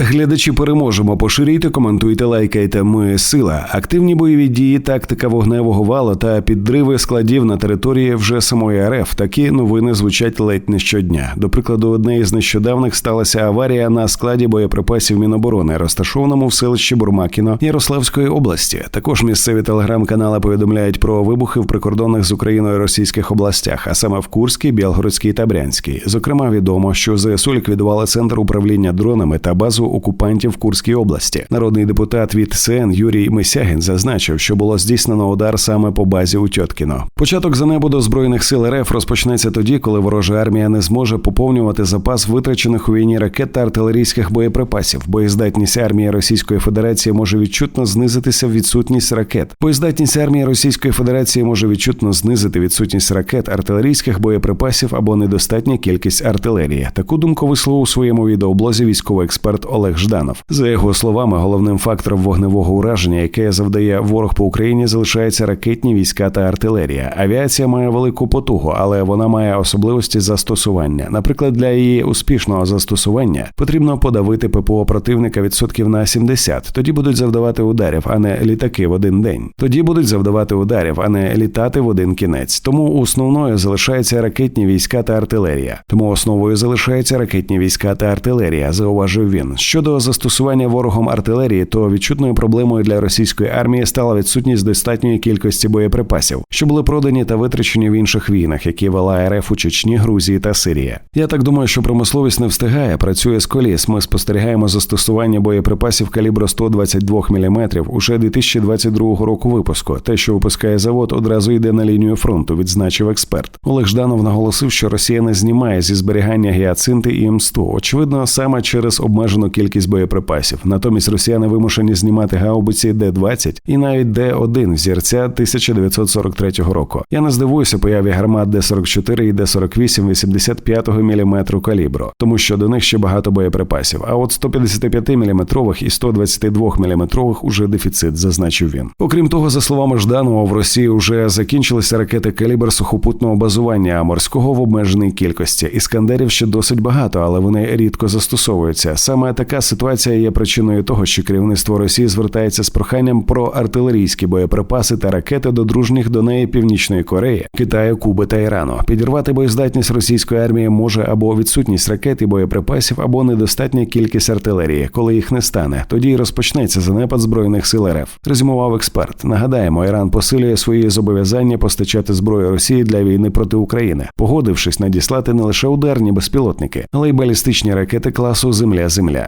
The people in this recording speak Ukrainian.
Глядачі переможемо. Поширюйте, коментуйте, лайкайте. Ми сила. Активні бойові дії, тактика вогневого валу та підриви складів на території вже самої РФ. Такі новини звучать ледь не щодня. До прикладу, одне із нещодавних сталася аварія на складі боєприпасів Міноборони, розташованому в селищі Бурмакіно Ярославської області. Також місцеві телеграм-канали повідомляють про вибухи в прикордонних з Україною російських областях, а саме в Курській, Білгородській та Брянській. Зокрема, відомо, що ЗСУ ліквідували центр управління дронами та базу окупантів в Курській області. Народний депутат від СН Юрій Мисягін зазначив, що було здійснено удар саме по базі у Тьоткіно. Початок за небо до збройних сил РФ розпочнеться тоді, коли ворожа армія не зможе поповнювати запас витрачених у війні ракет та артилерійських боєприпасів. Боєздатність армії Російської Федерації може відчутно знизитися в відсутність ракет. Боєздатність армії Російської Федерації може відчутно знизити відсутність ракет, артилерійських боєприпасів або недостатня кількість артилерії. Таку думку висловив у своєму відеоблозі військовий експерт Олег Жданов. За його словами, головним фактором вогневого ураження, яке завдає ворог по Україні, залишаються ракетні війська та артилерія. Авіація має велику потугу, але вона має особливості застосування. Наприклад, для її успішного застосування потрібно подавити ППО противника відсотків на 70. Тоді будуть завдавати ударів, а не літаки в один день. Тоді будуть завдавати ударів, а не літати в один кінець. Тому основною залишаються ракетні війська та артилерія. Тому основою залишаються ракетні війська та артилерія, зауважив він. Щодо застосування ворогом артилерії, то відчутною проблемою для російської армії стала відсутність достатньої кількості боєприпасів, що були продані та витрачені в інших війнах, які вела РФ у Чечні, Грузії та Сирії. Я так думаю, що промисловість не встигає, працює з коліс. Ми спостерігаємо застосування боєприпасів калібру 122 мм уже 2022 року випуску. Те, що випускає завод, одразу йде на лінію фронту, відзначив експерт. Олег Жданов наголосив, що Росія не знімає зі зберігання гіацинти і М100, очевидно, саме через обмежену кількість боєприпасів. Натомість росіяни вимушені знімати гаубиці Д-20 і навіть Д-1 взірця 1943 року. Я не здивуюся появі гармат Д-44 і Д-48 85 мм калібру, тому що до них ще багато боєприпасів. А от 155 мм і 122 мм уже дефіцит, зазначив він. Окрім того, за словами Жданова, в Росії вже закінчилися ракети калібр сухопутного базування, а морського в обмеженій кількості. Іскандерів ще досить багато, але вони рідко застосовуються. Саме така ситуація є причиною того, що керівництво Росії звертається з проханням про артилерійські боєприпаси та ракети до дружніх до неї Північної Кореї, Китаю, Куби та Ірану. Підірвати боєздатність російської армії може або відсутність ракет і боєприпасів, або недостатня кількість артилерії. Коли їх не стане, тоді й розпочнеться занепад збройних сил РФ. Резюмував експерт. Нагадаємо, Іран посилює свої зобов'язання постачати зброю Росії для війни проти України, погодившись надіслати не лише ударні безпілотники, але й балістичні ракети класу Земля-Земля.